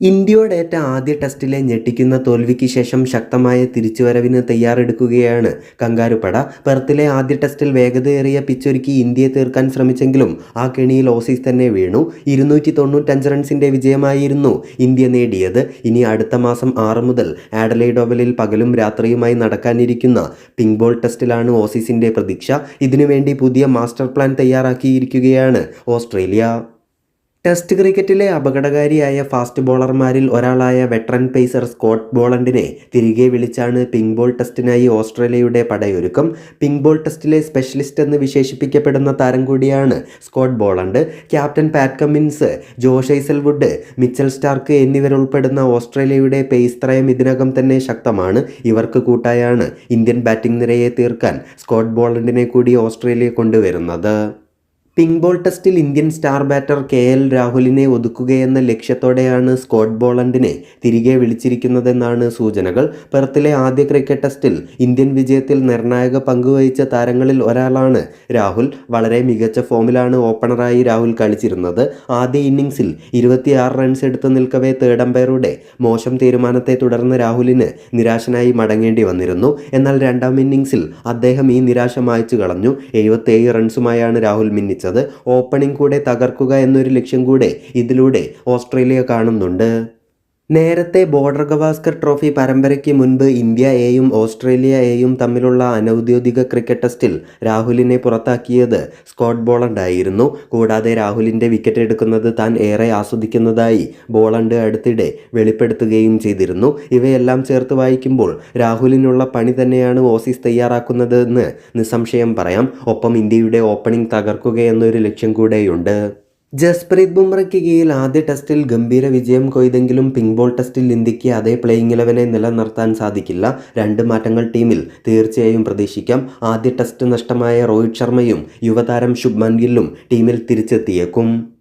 ഇന്ത്യയോടേറ്റ ആദ്യ ടെസ്റ്റിലെ ഞെട്ടിക്കുന്ന തോൽവിക്ക് ശേഷം ശക്തമായ തിരിച്ചുവരവിന് തയ്യാറെടുക്കുകയാണ് കങ്കാരുപട പെർത്തിലെ ആദ്യ ടെസ്റ്റിൽ വേഗതയേറിയ പിച്ചൊരുക്കി ഇന്ത്യയെ തീർക്കാൻ ശ്രമിച്ചെങ്കിലും ആ കെണിയിൽ ഓസീസ് തന്നെ വീണു. ഇരുന്നൂറ്റി തൊണ്ണൂറ്റഞ്ച് വിജയമായിരുന്നു ഇന്ത്യ നേടിയത്. ഇനി അടുത്ത മാസം ആറ് മുതൽ ആഡലൈഡോവലിൽ പകലും രാത്രിയുമായി നടക്കാനിരിക്കുന്ന പിങ്ക് ബോൾ ടെസ്റ്റിലാണ് ഓസീസിന്റെ പ്രതീക്ഷ. ഇതിനുവേണ്ടി പുതിയ മാസ്റ്റർ പ്ലാൻ തയ്യാറാക്കിയിരിക്കുകയാണ് ഓസ്ട്രേലിയ. ടെസ്റ്റ് ക്രിക്കറ്റിലെ അപകടകാരിയായ ഫാസ്റ്റ് ബോളർമാരിൽ ഒരാളായ വെറ്ററൻ പേസർ സ്കോട്ട് ബോളണ്ടിനെ തിരികെ വിളിച്ചാണ് പിങ്ക് ബോൾ ടെസ്റ്റിനായി ഓസ്ട്രേലിയയുടെ പടയൊരുക്കം. പിങ്ക് ബോൾ ടെസ്റ്റിലെ സ്പെഷ്യലിസ്റ്റ് എന്ന് വിശേഷിപ്പിക്കപ്പെടുന്ന താരം കൂടിയാണ് Scott Boland. Captain Pat Cummins Josh Hazlewood Mitchell Starc എന്നിവരുൾപ്പെടുന്ന ഓസ്ട്രേലിയയുടെ പേസ് ത്രയം ഇതിനകം തന്നെ ശക്തമാണ്. ഇവർക്ക് കൂട്ടായാണ് ഇന്ത്യൻ ബാറ്റിംഗ് നിരയെ തീർക്കാൻ സ്കോട്ട് ബോളണ്ടിനെ കൂടി ഓസ്ട്രേലിയ കൊണ്ടുവരുന്നത്. പിങ്ക് ബോൾ ടെസ്റ്റിൽ Indian star batter K L രാഹുലിനെ ഒതുക്കുകയെന്ന ലക്ഷ്യത്തോടെയാണ് സ്കോട്ട് ബോളണ്ടിനെ തിരികെ വിളിച്ചിരിക്കുന്നതെന്നാണ് സൂചനകൾ. പെർത്തിലെ ആദ്യ ക്രിക്കറ്റ് ടെസ്റ്റിൽ ഇന്ത്യൻ വിജയത്തിൽ നിർണായക പങ്കുവഹിച്ച താരങ്ങളിൽ ഒരാളാണ് രാഹുൽ. വളരെ മികച്ച ഫോമിലാണ് ഓപ്പണറായി രാഹുൽ കളിച്ചിരുന്നത്. ആദ്യ ഇന്നിംഗ്സിൽ ഇരുപത്തിയാറ് റൺസ് എടുത്തു നിൽക്കവേ തേർഡ് അമ്പയറുടെ മോശം തീരുമാനത്തെ തുടർന്ന് രാഹുലിന് നിരാശനായി മടങ്ങേണ്ടി വന്നിരുന്നു. എന്നാൽ രണ്ടാം ഇന്നിംഗ്സിൽ അദ്ദേഹം ഈ നിരാശ മായച്ചു കളഞ്ഞു. എഴുപത്തേഴ് റൺസുമായാണ് രാഹുൽ മിന്നിച്ചത്. ഓപ്പണിംഗ് കൂടെ തകർക്കുക എന്നൊരു ലക്ഷ്യം കൂടെ ഇതിലൂടെ ഓസ്ട്രേലിയ കാണുന്നുണ്ട്. നേരത്തെ ബോർഡർ ഗവാസ്കർ ട്രോഫി പരമ്പരയ്ക്ക് മുൻപ് ഇന്ത്യ എയും ഓസ്ട്രേലിയ എയും തമ്മിലുള്ള അനൌദ്യോഗിക ക്രിക്കറ്റ് ടെസ്റ്റിൽ രാഹുലിനെ പുറത്താക്കിയത് സ്കോട്ട് ബോളണ്ട് ആയിരുന്നു കൂടാതെ രാഹുലിന്റെ വിക്കറ്റ് എടുക്കുന്നത് താൻ ഏറെ ആസ്വദിക്കുന്നതായി ബോളണ്ട് അടുത്തിടെ വെളിപ്പെടുത്തുകയും ചെയ്തിരുന്നു. ഇവയെല്ലാം ചേർത്ത് വായിക്കുമ്പോൾ രാഹുലിനുള്ള പണി തന്നെയാണ് ഓസീസ് തയ്യാറാക്കുന്നത് എന്ന് നിസ്സംശയം പറയാം. ഒപ്പം ഇന്ത്യയുടെ ഓപ്പണിംഗ് തകർക്കുകയെന്നൊരു ലക്ഷ്യം കൂടെയുണ്ട്. ജസ്പ്രീത് ബുംറയ്ക്ക് കീഴിൽ ആദ്യ ടെസ്റ്റിൽ ഗംഭീര വിജയം കൊയ്തെങ്കിലും പിങ്ക് ബോൾ ടെസ്റ്റിൽ ഇന്ത്യയ്ക്ക് അതേ പ്ലേയിങ് ഇലവനെ നിലനിർത്താൻ സാധിക്കില്ല. രണ്ട് മാറ്റങ്ങൾ ടീമിൽ തീർച്ചയായും പ്രതീക്ഷിക്കാം. ആദ്യ ടെസ്റ്റ് നഷ്ടമായ രോഹിത് ശർമ്മയും യുവതാരം ശുഭ്മൻ ഗില്ലും ടീമിൽ തിരിച്ചെത്തിയേക്കും.